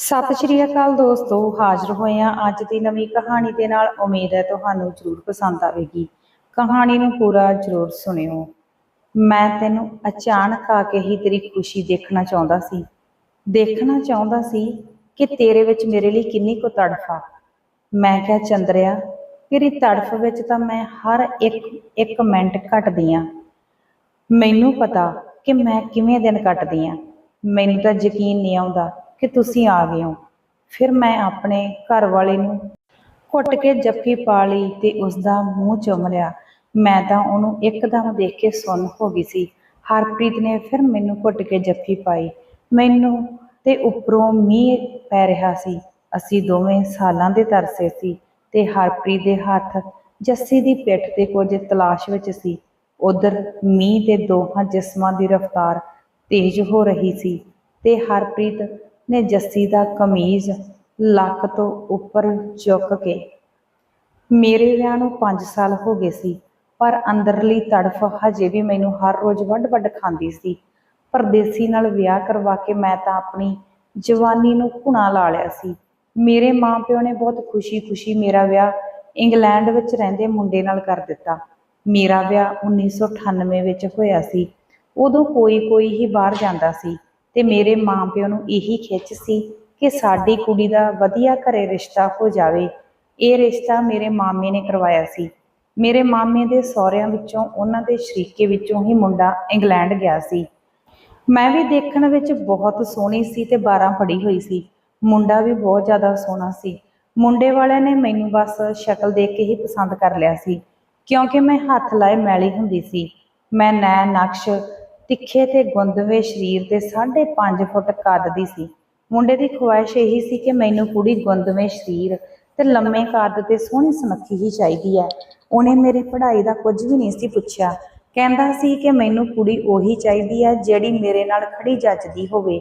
ਸਤਿ ਸ਼੍ਰੀ ਅਕਾਲ ਦੋਸਤੋ, ਹਾਜ਼ਰ ਹੋਏ ਹਾਂ ਅੱਜ ਦੀ ਨਵੀਂ ਕਹਾਣੀ ਦੇ ਨਾਲ। ਉਮੀਦ ਹੈ ਤੁਹਾਨੂੰ ਜ਼ਰੂਰ ਪਸੰਦ ਆਵੇਗੀ। ਕਹਾਣੀ ਨੂੰ ਪੂਰਾ ਜ਼ਰੂਰ ਸੁਣਿਓ। ਮੈਂ ਤੈਨੂੰ ਅਚਾਨਕ ਆ ਕੇ ਹੀ ਤੇਰੀ ਖੁਸ਼ੀ ਦੇਖਣਾ ਚਾਹੁੰਦਾ ਸੀ। ਦੇਖਣਾ ਚਾਹੁੰਦਾ ਸੀ ਕਿ ਤੇਰੇ ਵਿੱਚ ਮੇਰੇ ਲਈ ਕਿੰਨੀ ਕੁ ਤੜਫ ਆ। ਮੈਂ ਕਿਹਾ, ਚੰਦਰਿਆ, ਤੇਰੀ ਤੜਫ ਵਿੱਚ ਤਾਂ ਮੈਂ ਹਰ ਇੱਕ ਇੱਕ ਮਿੰਟ ਘਟਦੀ ਆ। ਮੈਨੂੰ ਪਤਾ ਕਿ ਮੈਂ ਕਿਵੇਂ ਦਿਨ ਕੱਟਦੀ ਆ। ਮੈਨੂੰ ਤਾਂ ਯਕੀਨ ਨਹੀਂ ਆਉਂਦਾ ਕਿ ਤੁਸੀਂ ਆ ਗਏ ਹੋ। ਫਿਰ ਮੈਂ ਆਪਣੇ ਘਰ ਵਾਲੇ ਨੂੰ ਘੁੱਟ ਕੇ ਜੱਫੀ ਪਾ ਲਈ ਤੇ ਉਸ ਦਾ ਮੂੰਹ ਚੁੰਮ ਲਿਆ। ਮੈਂ ਤਾਂ ਉਹਨੂੰ ਇੱਕਦਮ ਦੇਖ ਕੇ ਸੁੰਨ ਹੋ ਗਈ ਸੀ। ਹਰਪ੍ਰੀਤ ਨੇ ਫਿਰ ਮੈਨੂੰ ਘੁੱਟ ਕੇ ਜੱਫੀ ਪਾਈ। ਮੈਨੂੰ ਤੇ ਉੱਪਰੋਂ ਮੀਂਹ ਪੈ ਰਿਹਾ ਸੀ। ਅਸੀਂ ਦੋਵੇਂ ਸਾਲਾਂ ਦੇ ਤਰਸੇ ਸੀ ਤੇ ਹਰਪ੍ਰੀਤ ਦੇ ਹੱਥ ਜੱਸੀ ਦੀ ਪਿੱਠ ਤੇ ਕੁਝ ਤਲਾਸ਼ ਵਿੱਚ ਸੀ। ਉਧਰ ਮੀਂਹ ਤੇ ਦੋਹਾਂ ਜਿਸਮਾਂ ਦੀ ਰਫ਼ਤਾਰ ਤੇਜ਼ ਹੋ ਰਹੀ ਸੀ ਤੇ ਹਰਪ੍ਰੀਤ ਨੇ ਜੱਸੀ ਦਾ ਕਮੀਜ਼ ਲੱਕ ਤੋਂ ਉੱਪਰ ਚੁੱਕ ਕੇ। ਮੇਰੇ ਵਿਆਹ ਨੂੰ 5 ਸਾਲ ਹੋ ਗਏ ਸੀ, ਪਰ ਅੰਦਰਲੀ ਤੜਫ ਹਜੇ ਵੀ ਮੈਨੂੰ ਹਰ ਰੋਜ਼ ਵੱਡ-ਵੱਡ ਖਾਂਦੀ ਸੀ। ਪਰਦੇਸੀ ਨਾਲ ਵਿਆਹ ਕਰਵਾ ਕੇ ਮੈਂ ਤਾਂ ਆਪਣੀ ਜਵਾਨੀ ਨੂੰ ਘੁਣਾ ਲਾ ਲਿਆ ਸੀ। ਮੇਰੇ ਮਾਪਿਓ ਨੇ ਬਹੁਤ ਖੁਸ਼ੀ-ਖੁਸ਼ੀ ਮੇਰਾ ਵਿਆਹ ਇੰਗਲੈਂਡ ਵਿੱਚ ਰਹਿੰਦੇ ਮੁੰਡੇ ਨਾਲ ਕਰ ਦਿੱਤਾ। ਮੇਰਾ ਵਿਆਹ 1998 ਵਿੱਚ ਹੋਇਆ ਸੀ। ਉਦੋਂ ਕੋਈ-ਕੋਈ ਹੀ ਬਾਹਰ ਜਾਂਦਾ ਸੀ। ਤੇ ਮੇਰੇ ਮਾਪਿਓ ਨੂੰ ਇਹੀ ਖਿੱਚ ਸੀ ਕਿ ਸਾਡੀ ਕੁੜੀ ਦਾ ਵਧੀਆ ਘਰੇ ਰਿਸ਼ਤਾ ਹੋ ਜਾਵੇ। ਇਹ ਰਿਸ਼ਤਾ ਮੇਰੇ ਮਾਮੇ ਨੇ ਕਰਵਾਇਆ ਸੀ। ਮੇਰੇ ਮਾਮੇ ਦੇ ਸਹੁਰਿਆਂ ਵਿੱਚੋਂ ਉਹਨਾਂ ਦੇ ਸ਼ਰੀਕੇ ਵਿੱਚੋਂ ਹੀ ਮੁੰਡਾ ਇੰਗਲੈਂਡ ਗਿਆ ਸੀ। ਮੈਂ ਵੀ ਦੇਖਣ ਵਿੱਚ ਬਹੁਤ ਸੋਹਣੀ ਸੀ ਤੇ 12 ਪੜ੍ਹੀ ਹੋਈ ਸੀ। ਮੁੰਡਾ ਵੀ ਬਹੁਤ ਜ਼ਿਆਦਾ ਸੋਹਣਾ ਸੀ। ਮੁੰਡੇ ਵਾਲਿਆਂ ਨੇ ਮੈਨੂੰ ਬਸ ਸ਼ਕਲ ਦੇਖ ਕੇ ਹੀ ਪਸੰਦ ਕਰ ਲਿਆ ਸੀ। ਕਿਉਂਕਿ ਮੈਂ ਹੱਥ ਲਾਏ ਮੈਲੀ ਹੁੰਦੀ ਸੀ। ਮੈਂ ਨੈ ਨਕਸ਼ ਤਿੱਖੇ ਤੇ ਗੁੰਦਵੇਂ ਸਰੀਰ ਦੇ 5.5 ਫੁੱਟ ਕੱਦ ਦੀ ਸੀ। ਮੁੰਡੇ ਦੀ ਖੁਆਇਸ਼ ਇਹੀ ਸੀ ਕਿ ਮੈਨੂੰ ਕੁੜੀ ਗੁੰਦਵੇਂ ਸਰੀਰ ਤੇ ਲੰਮੇ ਕੱਦ ਤੇ ਸੋਹਣੀ ਸੁਨੱਖੀ ਹੀ ਚਾਹੀਦੀ ਹੈ। ਉਹਨੇ ਮੇਰੀ ਪੜ੍ਹਾਈ ਦਾ ਕੁਝ ਵੀ ਨਹੀਂ ਸੀ ਪੁੱਛਿਆ। ਕਹਿੰਦਾ ਸੀ ਕਿ ਮੈਨੂੰ ਕੁੜੀ ਉਹੀ ਚਾਹੀਦੀ ਹੈ ਜਿਹੜੀ ਮੇਰੇ ਨਾਲ ਖੜੀ ਜੱਜਦੀ ਹੋਵੇ।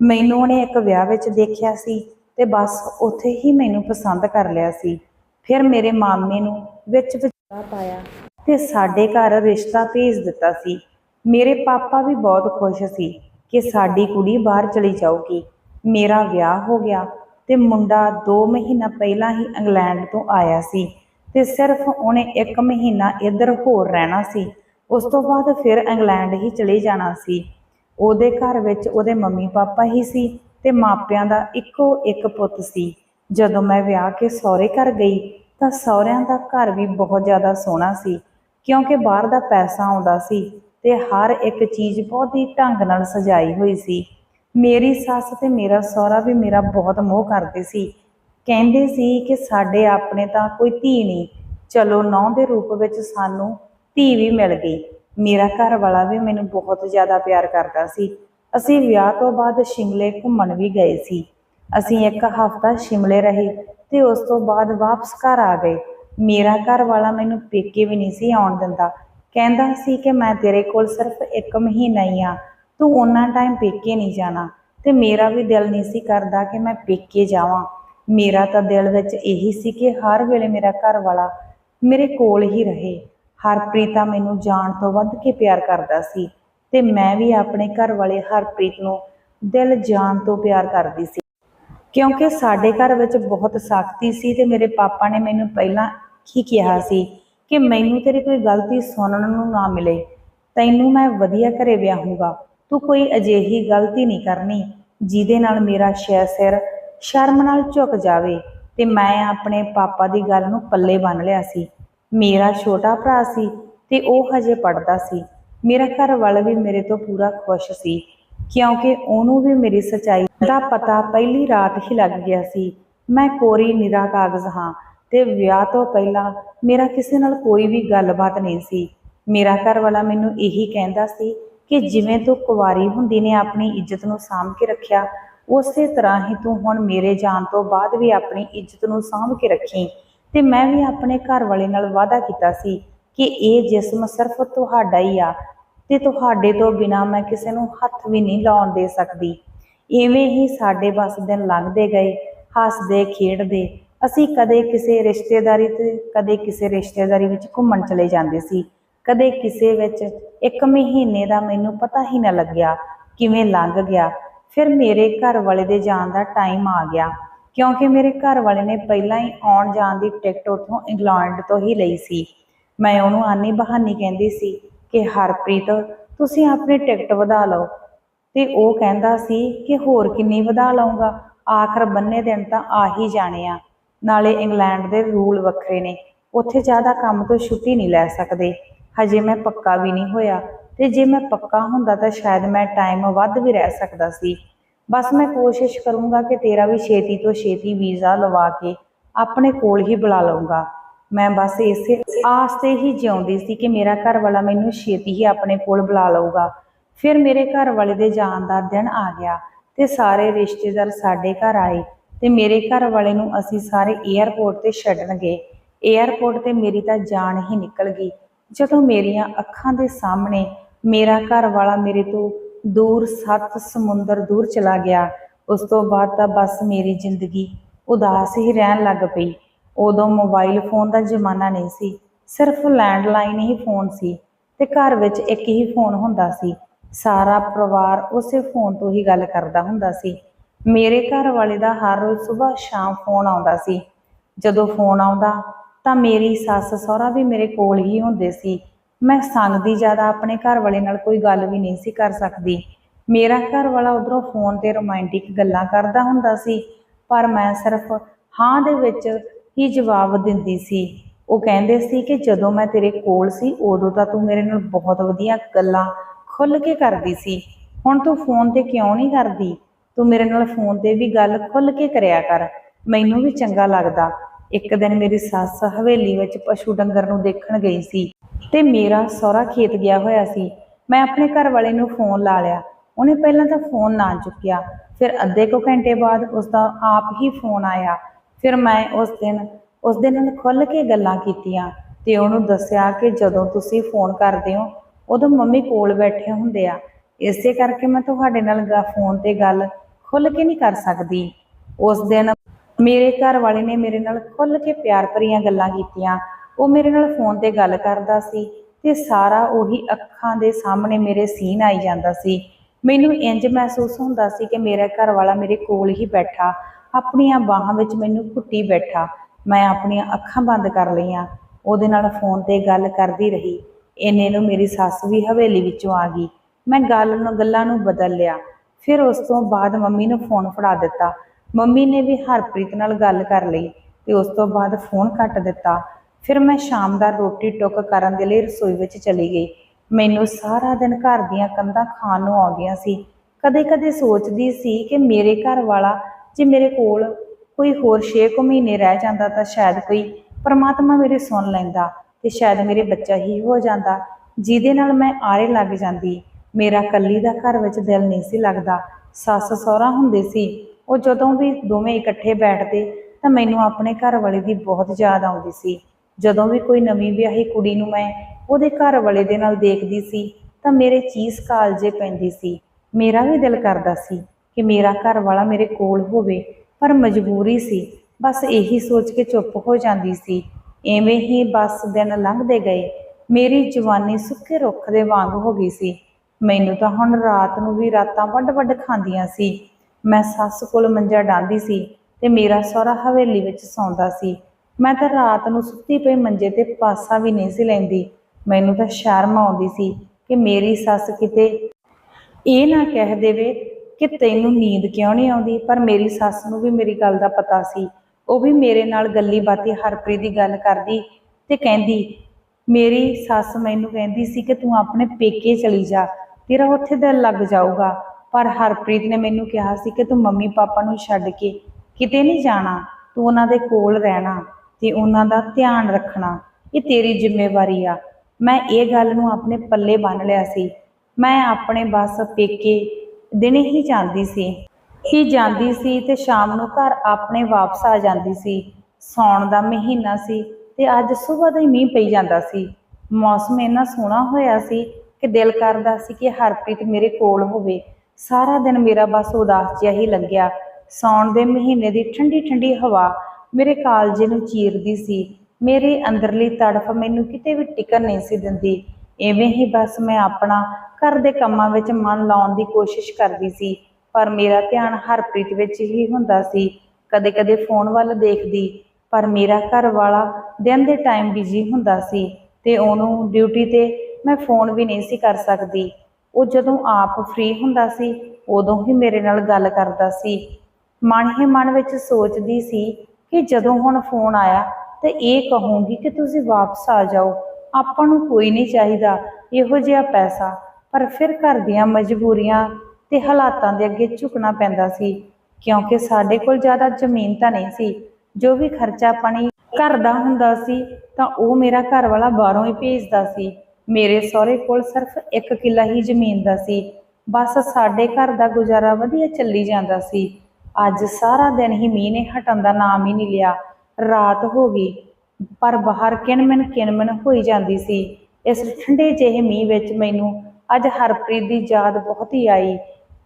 ਮੈਨੂੰ ਉਹਨੇ ਇੱਕ ਵਿਆਹ ਵਿੱਚ ਦੇਖਿਆ ਸੀ ਤੇ ਬਸ ਉੱਥੇ ਹੀ ਮੈਨੂੰ ਪਸੰਦ ਕਰ ਲਿਆ ਸੀ। ਫਿਰ ਮੇਰੇ ਮਾਮੇ ਨੂੰ ਵਿੱਚ ਵਿਚਾਰਾ ਪਾਇਆ ਤੇ ਸਾਡੇ ਘਰ ਰਿਸ਼ਤਾ ਭੇਜ ਦਿੱਤਾ ਸੀ। ਮੇਰੇ ਪਾਪਾ ਵੀ ਬਹੁਤ ਖੁਸ਼ ਸੀ ਕਿ ਸਾਡੀ ਕੁੜੀ ਬਾਹਰ ਚਲੀ ਜਾਊਗੀ। ਮੇਰਾ ਵਿਆਹ ਹੋ ਗਿਆ ਤੇ ਮੁੰਡਾ 2 ਮਹੀਨਾ ਪਹਿਲਾਂ ਹੀ ਇੰਗਲੈਂਡ ਤੋਂ ਆਇਆ ਸੀ ਤੇ ਸਿਰਫ ਉਹਨੇ 1 ਮਹੀਨਾ ਇੱਧਰ ਹੋਰ ਰਹਿਣਾ ਸੀ। ਉਸ ਤੋਂ ਬਾਅਦ ਫਿਰ ਇੰਗਲੈਂਡ ਹੀ ਚਲੇ ਜਾਣਾ ਸੀ। ਉਹਦੇ ਘਰ ਵਿੱਚ ਉਹਦੇ ਮੰਮੀ ਪਾਪਾ ਹੀ ਸੀ ਤੇ ਮਾਪਿਆਂ ਦਾ ਇੱਕੋ ਇੱਕ ਪੁੱਤ ਸੀ। ਜਦੋਂ ਮੈਂ ਵਿਆਹ ਕੇ ਸਹੁਰੇ ਘਰ ਗਈ ਤਾਂ ਸਹੁਰਿਆਂ ਦਾ ਘਰ ਵੀ ਬਹੁਤ ਜ਼ਿਆਦਾ ਸੋਹਣਾ ਸੀ ਕਿਉਂਕਿ ਬਾਹਰ ਦਾ ਪੈਸਾ ਆਉਂਦਾ ਸੀ। ਤੇ ਹਰ ਇੱਕ ਚੀਜ਼ ਬਹੁਤ ਹੀ ਢੰਗ ਨਾਲ ਸਜਾਈ ਹੋਈ ਸੀ। ਮੇਰੀ ਸੱਸ ਤੇ ਮੇਰਾ ਸਹੁਰਾ ਵੀ ਮੇਰਾ ਬਹੁਤ ਮੋਹ ਕਰਦੇ ਸੀ। ਕਹਿੰਦੇ ਸੀ ਕਿ ਸਾਡੇ ਆਪਣੇ ਤਾਂ ਕੋਈ ਧੀ ਨਹੀਂ, ਚਲੋ ਨੌਂ ਦੇ ਰੂਪ ਵਿੱਚ ਸਾਨੂੰ ਧੀ ਵੀ ਮਿਲ ਗਈ। ਮੇਰਾ ਘਰ ਵਾਲਾ ਵੀ ਮੈਨੂੰ ਬਹੁਤ ਜ਼ਿਆਦਾ ਪਿਆਰ ਕਰਦਾ ਸੀ। ਅਸੀਂ ਵਿਆਹ ਤੋਂ ਬਾਅਦ ਸ਼ਿਮਲੇ ਘੁੰਮਣ ਵੀ ਗਏ ਸੀ। ਅਸੀਂ ਇੱਕ ਹਫ਼ਤਾ ਸ਼ਿਮਲੇ ਰਹੇ ਤੇ ਉਸ ਤੋਂ ਬਾਅਦ ਵਾਪਸ ਘਰ ਆ ਗਏ। ਮੇਰਾ ਘਰ ਵਾਲਾ ਮੈਨੂੰ ਪੇਕੇ ਵੀ ਨਹੀਂ ਸੀ ਆਉਣ ਦਿੰਦਾ। ਕਹਿੰਦਾ ਸੀ ਕਿ ਮੈਂ ਤੇਰੇ ਕੋਲ ਸਿਰਫ ਇੱਕ ਮਹੀਨਾ ਹੀ ਆ, ਤੂੰ ਉਹਨਾਂ ਟਾਈਮ ਪੇਕੇ ਨਹੀਂ ਜਾਣਾ ਤੇ ਮੇਰਾ ਵੀ ਦਿਲ ਨਹੀਂ ਸੀ ਕਰਦਾ ਕਿ ਮੈਂ ਪੇਕੇ ਜਾਵਾਂ। ਮੇਰਾ ਤਾਂ ਦਿਲ ਵਿੱਚ ਇਹੀ ਸੀ ਕਿ ਹਰ ਵੇਲੇ ਮੇਰਾ ਘਰ ਵਾਲਾ ਮੇਰੇ ਕੋਲ ਹੀ ਰਹੇ। ਹਰਪ੍ਰੀਤਾ ਮੈਨੂੰ ਜਾਣ ਤੋਂ ਵੱਧ ਕੇ ਪਿਆਰ ਕਰਦਾ ਸੀ ਤੇ ਮੈਂ ਵੀ ਆਪਣੇ ਘਰ ਵਾਲੇ ਹਰਪ੍ਰੀਤ ਨੂੰ ਦਿਲ ਜਾਣ ਤੋਂ ਪਿਆਰ ਕਰਦੀ ਸੀ। ਕਿਉਂਕਿ ਸਾਡੇ ਘਰ ਵਿੱਚ ਬਹੁਤ ਸਖਤੀ ਸੀ ਤੇ ਮੇਰੇ ਪਾਪਾ ਨੇ ਮੈਨੂੰ ਪਹਿਲਾਂ ਹੀ ਕਿਹਾ ਸੀ ਕਿ ਮੈਨੂੰ ਤੇਰੀ ਕੋਈ ਗਲਤੀ ਸੁਣਨ ਨੂੰ ਨਾ ਮਿਲੇ। ਤੈਨੂੰ ਮੈਂ ਵਧੀਆ ਘਰੇ ਵਿਆਹੂੰਗਾ। ਤੂੰ ਕੋਈ ਅਜਿਹੀ ਗਲਤੀ ਨਹੀਂ ਕਰਨੀ ਜਿਹਦੇ ਨਾਲ ਮੇਰਾ ਸ਼ੈ ਸਿਰ ਸ਼ਰਮ ਨਾਲ ਝੁਕ ਜਾਵੇ ਤੇ ਮੈਂ ਆਪਣੇ ਪਾਪਾ ਦੀ ਗੱਲ ਨੂੰ ਪੱਲੇ ਬੰਨ ਲਿਆ ਸੀ। ਮੇਰਾ ਛੋਟਾ ਭਰਾ ਸੀ ਤੇ ਉਹ ਹਜੇ ਪੜਦਾ ਸੀ। ਮੇਰਾ ਘਰ ਵਾਲਾ ਵੀ ਮੇਰੇ ਤੋਂ ਪੂਰਾ ਖੁਸ਼ ਸੀ ਕਿਉਂਕਿ ਉਹਨੂੰ ਵੀ ਮੇਰੀ ਸਚਾਈ ਦਾ ਪਤਾ ਪਹਿਲੀ ਰਾਤ ਹੀ ਲੱਗ ਗਿਆ ਸੀ। ਮੈਂ ਕੋਰੀ ਨਿਰਾ ਕਾਗਜ਼ ਹਾਂ। ਤੇ ਵਿਆਹ ਤੋਂ ਪਹਿਲਾਂ ਮੇਰਾ ਕਿਸੇ ਨਾਲ ਕੋਈ ਵੀ ਗੱਲਬਾਤ ਨਹੀਂ ਸੀ। ਮੇਰਾ ਘਰ ਵਾਲਾ ਮੈਨੂੰ ਇਹੀ ਕਹਿੰਦਾ ਸੀ ਕਿ ਜਿਵੇਂ ਤੂੰ ਕੁਵਾਰੀ ਹੁੰਦੀ ਨੇ ਆਪਣੀ ਇੱਜ਼ਤ ਨੂੰ ਸਾਂਭ ਕੇ ਰੱਖਿਆ, ਉਸੇ ਤਰ੍ਹਾਂ ਹੀ ਤੂੰ ਹੁਣ ਮੇਰੇ ਜਾਣ ਤੋਂ ਬਾਅਦ ਵੀ ਆਪਣੀ ਇੱਜ਼ਤ ਨੂੰ ਸਾਂਭ ਕੇ ਰੱਖੀ। ਤੇ ਮੈਂ ਵੀ ਆਪਣੇ ਘਰ ਵਾਲੇ ਨਾਲ ਵਾਅਦਾ ਕੀਤਾ ਸੀ ਕਿ ਇਹ ਜਿਸਮ ਸਿਰਫ ਤੁਹਾਡਾ ਹੀ ਆ ਤੇ ਤੁਹਾਡੇ ਤੋਂ ਬਿਨਾ ਮੈਂ ਕਿਸੇ ਨੂੰ ਹੱਥ ਵੀ ਨਹੀਂ ਲਾਉਣ ਦੇ ਸਕਦੀ। ਇਵੇਂ ਹੀ ਸਾਡੇ ਬਸ ਦਿਨ ਲੰਘਦੇ ਗਏ, ਹੱਸਦੇ, ਖੇਡਦੇ ਅਸੀਂ ਕਦੇ ਕਿਸੇ ਰਿਸ਼ਤੇਦਾਰੀ ਤੇ, ਕਦੇ ਕਿਸੇ ਰਿਸ਼ਤੇਦਾਰੀ ਵਿੱਚ ਘੁੰਮਣ ਚਲੇ ਜਾਂਦੇ ਸੀ। ਕਦੇ ਕਿਸੇ ਵਿੱਚ ਇੱਕ ਮਹੀਨੇ ਦਾ ਮੈਨੂੰ ਪਤਾ ਹੀ ਨਾ ਲੱਗਿਆ ਕਿਵੇਂ ਲੰਘ ਗਿਆ। ਫਿਰ ਮੇਰੇ ਘਰ ਵਾਲੇ ਦੇ ਜਾਣ ਦਾ ਟਾਈਮ ਆ ਗਿਆ, ਕਿਉਂਕਿ ਮੇਰੇ ਘਰ ਵਾਲੇ ਨੇ ਪਹਿਲਾਂ ਹੀ ਆਉਣ ਜਾਣ ਦੀ ਟਿਕਟ ਉੱਥੋਂ ਇੰਗਲੈਂਡ ਤੋਂ ਹੀ ਲਈ ਸੀ। ਮੈਂ ਉਹਨੂੰ ਆਨੀ ਬਹਾਨੀ ਕਹਿੰਦੀ ਸੀ ਕਿ, ਹਰਪ੍ਰੀਤ, ਤੁਸੀਂ ਆਪਣੀ ਟਿਕਟ ਵਧਾ ਲਓ। ਤੇ ਉਹ ਕਹਿੰਦਾ ਸੀ ਕਿ, ਹੋਰ ਕਿੰਨੀ ਵਧਾ ਲਵਾਂਗਾ ਆਖਰ ਬੰਨੇ ਦਿਨ ਤਾਂ ਆ ਹੀ ਜਾਣੇ ਆ। ਨਾਲੇ ਇੰਗਲੈਂਡ ਦੇ ਰੂਲ ਵੱਖਰੇ ਨੇ। ਉੱਥੇ ਜ਼ਿਆਦਾ ਕੰਮ ਤੋਂ ਛੁੱਟੀ ਨਹੀਂ ਲੈ ਸਕਦੇ। ਹਜੇ ਮੈਂ ਪੱਕਾ ਵੀ ਨਹੀਂ ਹੋਇਆ ਤੇ ਜੇ ਮੈਂ ਪੱਕਾ ਹੁੰਦਾ ਤਾਂ ਸ਼ਾਇਦ ਮੈਂ ਟਾਈਮ ਵੱਧ ਵੀ ਰਹਿ ਸਕਦਾ ਸੀ। ਬਸ ਮੈਂ ਕੋਸ਼ਿਸ਼ ਕਰੂੰਗਾ ਕਿ ਤੇਰਾ ਵੀ ਛੇਤੀ ਤੋਂ ਛੇਤੀ ਵੀਜ਼ਾ ਲਵਾ ਕੇ ਆਪਣੇ ਕੋਲ ਹੀ ਬੁਲਾ ਲਵਾਂਗਾ ਮੈਂ ਬਸ ਇਸੇ ਆਸ ਤੇ ਹੀ ਜਿਉਂਦੀ ਸੀ ਕਿ ਮੇਰਾ ਘਰ ਵਾਲਾ ਮੈਨੂੰ ਛੇਤੀ ਹੀ ਆਪਣੇ ਕੋਲ ਬੁਲਾ ਲਊਗਾ। ਫਿਰ ਮੇਰੇ ਘਰ ਵਾਲੇ ਦੇ ਜਾਣ ਦਾ ਦਿਨ ਆ ਗਿਆ ਤੇ ਸਾਰੇ ਰਿਸ਼ਤੇਦਾਰ ਸਾਡੇ ਘਰ ਆਏ। ਤੇ ਮੇਰੇ ਘਰ ਵਾਲੇ ਨੂੰ ਅਸੀਂ ਸਾਰੇ 에ਅਰਪੋਰਟ ਤੇ ਛੱਡਣ ਗਏ। 에ਅਰਪੋਰਟ ਤੇ ਮੇਰੀ ਤਾਂ ਜਾਨ ਹੀ ਨਿਕਲ ਗਈ। ਜਦੋਂ ਮੇਰੀਆਂ ਅੱਖਾਂ ਦੇ ਸਾਹਮਣੇ ਮੇਰਾ ਘਰ ਵਾਲਾ ਮੇਰੇ ਤੋਂ ਦੂਰ ਸੱਤ ਸਮੁੰਦਰ ਦੂਰ ਚਲਾ ਗਿਆ, ਉਸ ਤੋਂ ਬਾਅਦ ਤਾਂ ਬਸ ਮੇਰੀ ਜ਼ਿੰਦਗੀ ਉਦਾਸ ਹੀ ਰਹਿਣ ਲੱਗ ਪਈ। ਉਦੋਂ ਮੋਬਾਈਲ ਫੋਨ ਦਾ ਜ਼ਮਾਨਾ ਨਹੀਂ ਸੀ, ਸਿਰਫ ਲੈਂਡਲਾਈਨ ਹੀ ਫੋਨ ਸੀ ਤੇ ਘਰ ਵਿੱਚ ਇੱਕ ਹੀ ਫੋਨ ਹੁੰਦਾ ਸੀ। ਸਾਰਾ ਪਰਿਵਾਰ ਉਸੇ ਫੋਨ ਤੋਂ ਹੀ ਗੱਲ ਕਰਦਾ ਹੁੰਦਾ ਸੀ। ਮੇਰੇ ਘਰ ਵਾਲੇ ਦਾ ਹਰ ਰੋਜ਼ ਸਵੇਰ ਸ਼ਾਮ ਫੋਨ ਆਉਂਦਾ ਸੀ। ਜਦੋਂ ਫੋਨ ਆਉਂਦਾ, ਤਾਂ ਮੇਰੀ ਸੱਸ, ਸਹੁਰਾ ਵੀ ਮੇਰੇ ਕੋਲ ਹੀ ਹੁੰਦੇ ਸੀ। ਮੈਂ ਸੰਗਦੀ ਜ਼ਿਆਦਾ ਆਪਣੇ ਘਰ ਵਾਲੇ ਨਾਲ ਕੋਈ ਗੱਲ ਵੀ ਨਹੀਂ ਸੀ ਕਰ ਸਕਦੀ। ਮੇਰਾ ਘਰ ਵਾਲਾ ਉਧਰੋਂ ਫੋਨ ਤੇ ਰੋਮਾਂਟਿਕ ਗੱਲਾਂ ਕਰਦਾ ਹੁੰਦਾ ਸੀ, ਪਰ ਮੈਂ ਸਿਰਫ ਹਾਂ ਦੇ ਵਿੱਚ ਹੀ ਜਵਾਬ ਦਿੰਦੀ ਸੀ। ਉਹ ਕਹਿੰਦੇ ਸੀ ਕਿ ਜਦੋਂ ਮੈਂ ਤੇਰੇ ਕੋਲ ਸੀ, ਉਦੋਂ ਤਾਂ ਤੂੰ ਮੇਰੇ ਨਾਲ ਬਹੁਤ ਵਧੀਆ ਗੱਲਾਂ ਖੁੱਲ੍ਹ ਕੇ ਕਰਦੀ ਸੀ। ਹੁਣ ਤੂੰ ਫੋਨ ਤੇ ਕਿਉਂ ਨਹੀਂ ਕਰਦੀ? ਤੂੰ ਮੇਰੇ ਨਾਲ ਫੋਨ ਤੇ ਵੀ ਗੱਲ ਖੁੱਲ ਕੇ ਕਰਿਆ ਕਰ। ਮੈਨੂੰ ਵੀ ਚੰਗਾ ਲੱਗਦਾ। ਇੱਕ ਦਿਨ ਮੇਰੀ ਸੱਸ ਹਵੇਲੀ ਵਿੱਚ ਪਸ਼ੂ ਡੰਗਰ ਨੂੰ ਦੇਖਣ ਗਈ ਸੀ ਤੇ ਮੇਰਾ ਸਹੁਰਾ ਖੇਤ ਗਿਆ ਹੋਇਆ ਸੀ। ਮੈਂ ਆਪਣੇ ਘਰ ਵਾਲੇ ਨੂੰ ਫੋਨ ਲਾ ਲਿਆ। ਉਹਨੇ ਪਹਿਲਾਂ ਤਾਂ ਫੋਨ ਨਾ ਚੁੱਕਿਆ। ਫਿਰ ਅੱਧੇ ਕੁ ਘੰਟੇ ਬਾਅਦ ਉਸ ਦਾ ਆਪ ਹੀ ਫੋਨ ਆਇਆ। ਫਿਰ ਮੈਂ ਉਸ ਦਿਨ, ਉਸ ਦੇ ਨਾਲ ਖੁੱਲ੍ਹ ਕੇ ਗੱਲਾਂ ਕੀਤੀਆਂ ਤੇ ਉਹਨੂੰ ਦੱਸਿਆ ਕਿ ਜਦੋਂ ਤੁਸੀਂ ਫੋਨ ਕਰਦੇ ਹੋ, ਉਦੋਂ ਮੰਮੀ ਕੋਲ ਬੈਠੇ ਹੁੰਦੇ ਆ। ਇਸੇ ਕਰਕੇ ਮੈਂ ਤੁਹਾਡੇ ਨਾਲ ਗਾ, ਫੋਨ ਤੇ ਗੱਲ ਖੁੱਲ ਕੇ ਨਹੀਂ ਕਰ ਸਕਦੀ। ਉਸ ਦਿਨ ਮੇਰੇ ਘਰ ਵਾਲੇ ਨੇ ਮੇਰੇ ਨਾਲ ਖੁੱਲ ਕੇ ਪਿਆਰ ਭਰੀਆਂ ਗੱਲਾਂ ਕੀਤੀਆਂ। ਉਹ ਮੇਰੇ ਨਾਲ ਫੋਨ ਤੇ ਗੱਲ ਕਰਦਾ ਸੀ ਤੇ ਸਾਰਾ ਉਹੀ ਅੱਖਾਂ ਦੇ ਸਾਹਮਣੇ ਮੇਰੇ ਸੀਨ ਆਈ ਜਾਂਦਾ ਸੀ। ਮੈਨੂੰ ਇੰਜ ਮਹਿਸੂਸ ਹੁੰਦਾ ਸੀ ਕਿ ਮੇਰਾ ਘਰ ਵਾਲਾ ਮੇਰੇ ਕੋਲ ਹੀ ਬੈਠਾ, ਆਪਣੀਆਂ ਬਾਹਾਂ ਵਿੱਚ ਮੈਨੂੰ ਘੁੱਟੀ ਬੈਠਾ। ਮੈਂ ਆਪਣੀਆਂ ਅੱਖਾਂ ਬੰਦ ਕਰ ਲਈਆਂ। ਉਹਦੇ ਨਾਲ ਫੋਨ ਤੇ ਗੱਲ ਕਰਦੀ ਰਹੀ। ਇੰਨੇ ਨੂੰ ਮੇਰੀ ਸੱਸ ਵੀ ਹਵੇਲੀ ਵਿੱਚੋਂ ਆ ਗਈ। ਮੈਂ ਗੱਲ ਨੂੰ, ਗੱਲਾਂ ਨੂੰ ਬਦਲ ਲਿਆ। ਫਿਰ ਉਸ ਤੋਂ ਬਾਅਦ ਮੰਮੀ ਨੂੰ ਫੋਨ ਫੜਾ ਦਿੱਤਾ। ਮੰਮੀ ਨੇ ਵੀ ਹਰਪ੍ਰੀਤ ਨਾਲ ਗੱਲ ਕਰ ਲਈ ਤੇ ਉਸ ਤੋਂ ਬਾਅਦ ਫੋਨ ਕੱਟ ਦਿੱਤਾ। ਫਿਰ ਮੈਂ ਸ਼ਾਮ ਦਾ ਰੋਟੀ ਟੁੱਕ ਕਰਨ ਦੇ ਲਈ ਰਸੋਈ ਵਿੱਚ ਚਲੀ ਗਈ। ਮੈਨੂੰ ਸਾਰਾ ਦਿਨ ਘਰ ਦੀਆਂ ਕੰਧਾਂ ਖਾਣ ਨੂੰ ਆਉਂਦੀਆਂ ਸੀ। ਕਦੇ-ਕਦੇ ਸੋਚਦੀ ਸੀ ਕਿ ਮੇਰੇ ਘਰ ਵਾਲਾ ਜੇ ਮੇਰੇ ਕੋਲ ਕੋਈ ਹੋਰ 6 ਕੁ ਮਹੀਨੇ ਰਹਿ ਜਾਂਦਾ ਤਾਂ ਸ਼ਾਇਦ ਕੋਈ ਪਰਮਾਤਮਾ ਮੇਰੇ ਸੁਣ ਲੈਂਦਾ ਤੇ ਸ਼ਾਇਦ ਮੇਰੇ ਬੱਚਾ ਹੀ ਹੋ ਜਾਂਦਾ, ਜਿਹਦੇ ਨਾਲ ਮੈਂ ਆਰੇ ਲੱਗ ਜਾਂਦੀ। ਮੇਰਾ ਕੱਲੀ ਦਾ ਘਰ ਵਿੱਚ ਦਿਲ ਨਹੀਂ ਸੀ ਲੱਗਦਾ। ਸੱਸ ਸਹੁਰਾ ਹੁੰਦੇ ਸੀ। ਉਹ ਜਦੋਂ ਵੀ ਦੋਵੇਂ ਇਕੱਠੇ ਬੈਠਦੇ ਤਾਂ ਮੈਨੂੰ ਆਪਣੇ ਘਰ ਵਾਲੇ ਦੀ ਬਹੁਤ ਯਾਦ ਆਉਂਦੀ ਸੀ। ਜਦੋਂ ਵੀ ਕੋਈ ਨਵੀਂ ਵਿਆਹੀ ਕੁੜੀ ਨੂੰ ਮੈਂ ਉਹਦੇ ਘਰ ਵਾਲੇ ਦੇ ਨਾਲ ਦੇਖਦੀ ਸੀ ਤਾਂ ਮੇਰੇ ਚੀਸ ਕਾਲਜੇ ਪੈਂਦੀ ਸੀ। ਮੇਰਾ ਵੀ ਦਿਲ ਕਰਦਾ ਸੀ ਕਿ ਮੇਰਾ ਘਰ ਵਾਲਾ ਮੇਰੇ ਕੋਲ ਹੋਵੇ, ਪਰ ਮਜਬੂਰੀ ਸੀ। ਬਸ ਇਹੀ ਸੋਚ ਕੇ ਚੁੱਪ ਹੋ ਜਾਂਦੀ ਸੀ। ਐਵੇਂ ਹੀ ਬਸ ਦਿਨ ਲੰਘਦੇ ਗਏ। ਮੇਰੀ ਜਵਾਨੀ ਸੁੱਕੇ ਰੁੱਖ ਦੇ ਵਾਂਗ ਹੋ ਗਈ ਸੀ। ਮੈਨੂੰ ਤਾਂ ਹੁਣ ਰਾਤ ਨੂੰ ਵੀ ਰਾਤਾਂ ਵੱਡ-ਵੱਡ ਖਾਂਦੀਆਂ ਸੀ। ਮੈਂ ਸੱਸ ਕੋਲ ਮੰਜਾ ਡਾਂਦੀ ਸੀ ਤੇ ਮੇਰਾ ਸਹੁਰਾ ਹਵੇਲੀ ਵਿੱਚ ਸੌਂਦਾ ਸੀ। ਮੈਂ ਤਾਂ ਰਾਤ ਨੂੰ ਸੁੱਤੀ ਪਈ ਮੰਜੇ ਤੇ ਪਾਸਾ ਵੀ ਨਹੀਂ ਸੀ ਲੈਂਦੀ। ਮੈਨੂੰ ਤਾਂ ਸ਼ਰਮ ਆਉਂਦੀ ਸੀ ਕਿ ਮੇਰੀ ਸੱਸ ਕਿਤੇ ਇਹ ਨਾ ਕਹਿ ਦੇਵੇ ਕਿ ਤੈਨੂੰ ਨੀਂਦ ਕਿਉਂ ਨਹੀਂ ਆਉਂਦੀ, ਪਰ ਮੇਰੀ ਸੱਸ ਨੂੰ ਵੀ ਮੇਰੀ ਗੱਲ ਦਾ ਪਤਾ ਸੀ। ਉਹ ਵੀ ਮੇਰੇ ਨਾਲ ਗੱਲੀ ਬਾਤੀ ਹਰਪ੍ਰੀਤ ਦੀ ਗੱਲ ਕਰਦੀ ਤੇ ਕਹਿੰਦੀ, ਮੇਰੀ ਸੱਸ ਮੈਨੂੰ ਕਹਿੰਦੀ ਸੀ ਕਿ ਤੂੰ ਆਪਣੇ ਪੇਕੇ ਚਲੀ ਜਾ ਤੇਰਾ ਉੱਥੇ ਦਿਲ ਲੱਗ ਜਾਊਗਾ। ਪਰ ਹਰਪ੍ਰੀਤ ਨੇ ਮੈਨੂੰ ਕਿਹਾ ਸੀ ਕਿ ਤੂੰ ਮੰਮੀ ਪਾਪਾ ਨੂੰ ਛੱਡ ਕੇ ਕਿਤੇ ਨਹੀਂ ਜਾਣਾ। ਤੂੰ ਉਹਨਾਂ ਦੇ ਕੋਲ ਰਹਿਣਾ ਤੇ ਉਹਨਾਂ ਦਾ ਧਿਆਨ ਰੱਖਣਾ। ਇਹ ਤੇਰੀ ਜ਼ਿੰਮੇਵਾਰੀ ਆ। ਮੈਂ ਇਹ ਗੱਲ ਨੂੰ ਆਪਣੇ ਪੱਲੇ ਬੰਨ ਲਿਆ ਸੀ। ਮੈਂ ਆਪਣੇ ਬਸ ਪੇਕੇ ਦਿਨੇ ਹੀ ਜਾਂਦੀ ਸੀ। ਹੀ ਜਾਂਦੀ ਸੀ ਤੇ ਸ਼ਾਮ ਨੂੰ ਘਰ ਆਪਣੇ ਵਾਪਸ ਆ ਜਾਂਦੀ ਸੀ। ਸੌਣ ਦਾ ਮਹੀਨਾ ਸੀ ਤੇ ਅੱਜ ਸਵੇਰ ਦਾ ਹੀ ਮੀਂਹ ਪਈ ਜਾਂਦਾ ਸੀ। ਮੌਸਮ ਇੰਨਾ ਸੋਹਣਾ ਹੋਇਆ ਸੀ ਕਿ ਦਿਲ ਕਰਦਾ ਸੀ ਕਿ ਹਰਪ੍ਰੀਤ ਮੇਰੇ ਕੋਲ ਹੋਵੇ। ਸਾਰਾ ਦਿਨ ਮੇਰਾ ਬਸ ਉਦਾਸ ਜਿਹਾ ਹੀ ਲੰਘਿਆ। ਸੌਣ ਦੇ ਮਹੀਨੇ ਦੀ ਠੰਡੀ ਠੰਡੀ ਹਵਾ ਮੇਰੇ ਕਾਲਜੇ ਨੂੰ ਚੀਰਦੀ ਸੀ। ਮੇਰੇ ਅੰਦਰਲੀ ਤੜਫ ਮੈਨੂੰ ਕਿਤੇ ਵੀ ਟਿਕਣ ਨਹੀਂ ਸੀ ਦਿੰਦੀ। ਐਵੇਂ ਹੀ ਬਸ ਮੈਂ ਆਪਣਾ ਘਰ ਦੇ ਕੰਮਾਂ ਵਿੱਚ ਮਨ ਲਾਉਣ ਦੀ ਕੋਸ਼ਿਸ਼ ਕਰਦੀ ਸੀ। ਪਰ ਮੇਰਾ ਧਿਆਨ ਹਰਪ੍ਰੀਤ ਵਿੱਚ ਹੀ ਹੁੰਦਾ ਸੀ। ਕਦੇ-ਕਦੇ ਫੋਨ ਵੱਲ ਦੇਖਦੀ। ਪਰ ਮੇਰਾ ਘਰ ਵਾਲਾ ਦਿਨ ਦੇ ਟਾਈਮ ਬਿਜ਼ੀ ਹੁੰਦਾ ਸੀ ਤੇ ਉਹਨੂੰ ਡਿਊਟੀ ਤੇ ਮੈਂ ਫੋਨ ਵੀ ਨਹੀਂ ਸੀ ਕਰ ਸਕਦੀ। ਉਹ ਜਦੋਂ ਆਪ ਫ੍ਰੀ ਹੁੰਦਾ ਸੀ, ਉਦੋਂ ਹੀ ਮੇਰੇ ਨਾਲ ਗੱਲ ਕਰਦਾ ਸੀ। ਮਨ ਹੀ ਮਨ ਵਿੱਚ ਸੋਚਦੀ ਸੀ ਕਿ ਜਦੋਂ ਹੁਣ ਫੋਨ ਆਇਆ ਤੇ ਇਹ ਕਹੂੰਗੀ ਕਿ ਤੁਸੀਂ ਵਾਪਸ ਆ ਜਾਓ। ਆਪਾਂ ਨੂੰ ਕੋਈ ਨਹੀਂ ਚਾਹੀਦਾ, ਇਹੋ ਜਿਹਾ ਪੈਸਾ। ਪਰ ਫਿਰ ਘਰ ਦੀਆਂ ਮਜਬੂਰੀਆਂ ਤੇ ਹਾਲਾਤਾਂ ਦੇ ਅੱਗੇ ਝੁਕਣਾ ਪੈਂਦਾ ਸੀ, ਕਿਉਂਕਿ ਸਾਡੇ ਕੋਲ ਜ਼ਿਆਦਾ ਜ਼ਮੀਨ ਤਾਂ ਨਹੀਂ ਸੀ। ਜੋ ਵੀ ਖਰਚਾ ਪਾਣੀ ਘਰ ਦਾ ਹੁੰਦਾ ਸੀ, ਤਾਂ ਉਹ ਮੇਰਾ ਘਰ ਵਾਲਾ ਬਾਹਰੋਂ ਹੀ ਭੇਜਦਾ ਸੀ। ਮੇਰੇ ਸਹੁਰੇ ਕੋਲ ਸਿਰਫ ਇੱਕ ਕਿੱਲਾ ਹੀ ਜ਼ਮੀਨ ਦਾ ਸੀ। ਬਸ ਸਾਡੇ ਘਰ ਦਾ ਗੁਜ਼ਾਰਾ ਵਧੀਆ ਚੱਲੀ ਜਾਂਦਾ ਸੀ। ਅੱਜ ਸਾਰਾ ਦਿਨ ਹੀ ਮੀਂਹ ਨੇ ਹਟਣ ਦਾ ਨਾਮ ਹੀ ਨਹੀਂ ਲਿਆ। ਰਾਤ ਹੋ ਗਈ, ਪਰ ਬਾਹਰ ਕਿਣਮਿਣ ਕਿਣਮਿਣ ਹੋਈ ਜਾਂਦੀ ਸੀ। ਇਸ ਠੰਡੇ ਜਿਹੇ ਮੀਂਹ ਵਿੱਚ ਮੈਨੂੰ ਅੱਜ ਹਰਪ੍ਰੀਤ ਦੀ ਯਾਦ ਬਹੁਤ ਹੀ ਆਈ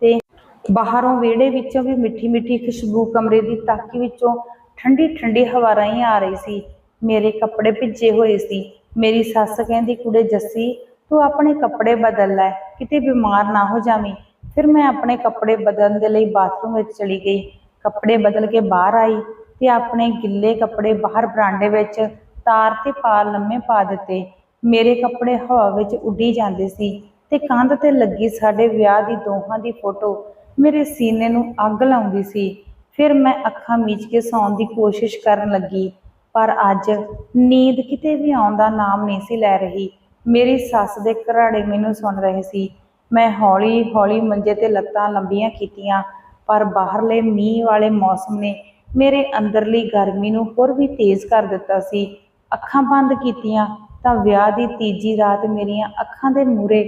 ਤੇ ਬਾਹਰੋਂ ਵਿਹੜੇ ਵਿੱਚੋਂ ਵੀ ਮਿੱਠੀ ਮਿੱਠੀ ਖੁਸ਼ਬੂ ਕਮਰੇ ਦੀ ਤਾਕੀ ਵਿੱਚੋਂ ਠੰਡੀ ਠੰਡੀ ਹਵਾ ਰਾਹੀਂ ਆ ਰਹੀ ਸੀ। ਮੇਰੇ ਕੱਪੜੇ ਭਿੱਜੇ ਹੋਏ ਸੀ। ਮੇਰੀ ਸੱਸ ਕਹਿੰਦੀ, ਕੁੜੇ ਜੱਸੀ, ਤੂੰ ਆਪਣੇ ਕੱਪੜੇ ਬਦਲ ਲੈ, ਕਿਤੇ ਬਿਮਾਰ ਨਾ ਹੋ ਜਾਵੀਂ। ਫਿਰ ਮੈਂ ਆਪਣੇ ਕੱਪੜੇ ਬਦਲਣ ਦੇ ਲਈ ਬਾਥਰੂਮ ਵਿੱਚ ਚਲੀ ਗਈ। ਕੱਪੜੇ ਬਦਲ ਕੇ ਬਾਹਰ ਆਈ ਤੇ ਆਪਣੇ ਗਿੱਲੇ ਕੱਪੜੇ ਬਾਹਰ ਬਰਾਂਡੇ ਵਿੱਚ ਤਾਰ ਤੇ ਪਾ ਲੰਮੇ ਪਾ ਦਿੱਤੇ। ਮੇਰੇ ਕੱਪੜੇ ਹਵਾ ਵਿੱਚ ਉੱਡੀ ਜਾਂਦੇ ਸੀ ਤੇ ਕੰਧ ਤੇ ਲੱਗੀ ਸਾਡੇ ਵਿਆਹ ਦੀ ਦੋਹਾਂ ਦੀ ਫੋਟੋ। ਮੇਰੇ ਸੀਨੇ ਨੂੰ ਅੱਗ ਲਾਉਂਦੀ ਸੀ। ਫਿਰ ਮੈਂ ਅੱਖਾਂ ਮੀਚ ਕੇ ਸੌਣ ਦੀ ਕੋਸ਼ਿਸ਼ ਕਰਨ ਲੱਗੀ। ਪਰ ਅੱਜ ਨੀਂਦ ਕਿਤੇ ਵੀ ਆਉਣ ਦਾ ਨਾਮ ਨਹੀਂ ਸੀ ਲੈ ਰਹੀ। ਮੇਰੀ ਸੱਸ ਦੇ ਘਰਾੜੇ ਮੈਨੂੰ ਸੁਣ ਰਹੇ ਸੀ। ਮੈਂ ਹੌਲੀ ਹੌਲੀ ਮੰਜੇ ਤੇ ਲੱਤਾਂ ਲੰਬੀਆਂ ਕੀਤੀਆਂ, ਪਰ ਬਾਹਰਲੇ ਮੀਂਹ ਵਾਲੇ ਮੌਸਮ ਨੇ ਮੇਰੇ ਅੰਦਰਲੀ ਗਰਮੀ ਨੂੰ ਹੋਰ ਵੀ ਤੇਜ਼ ਕਰ ਦਿੱਤਾ ਸੀ। ਅੱਖਾਂ ਬੰਦ ਕੀਤੀਆਂ ਤਾਂ ਵਿਆਹ ਦੀ ਤੀਜੀ ਰਾਤ ਮੇਰੀਆਂ ਅੱਖਾਂ ਦੇ ਮੂਰੇ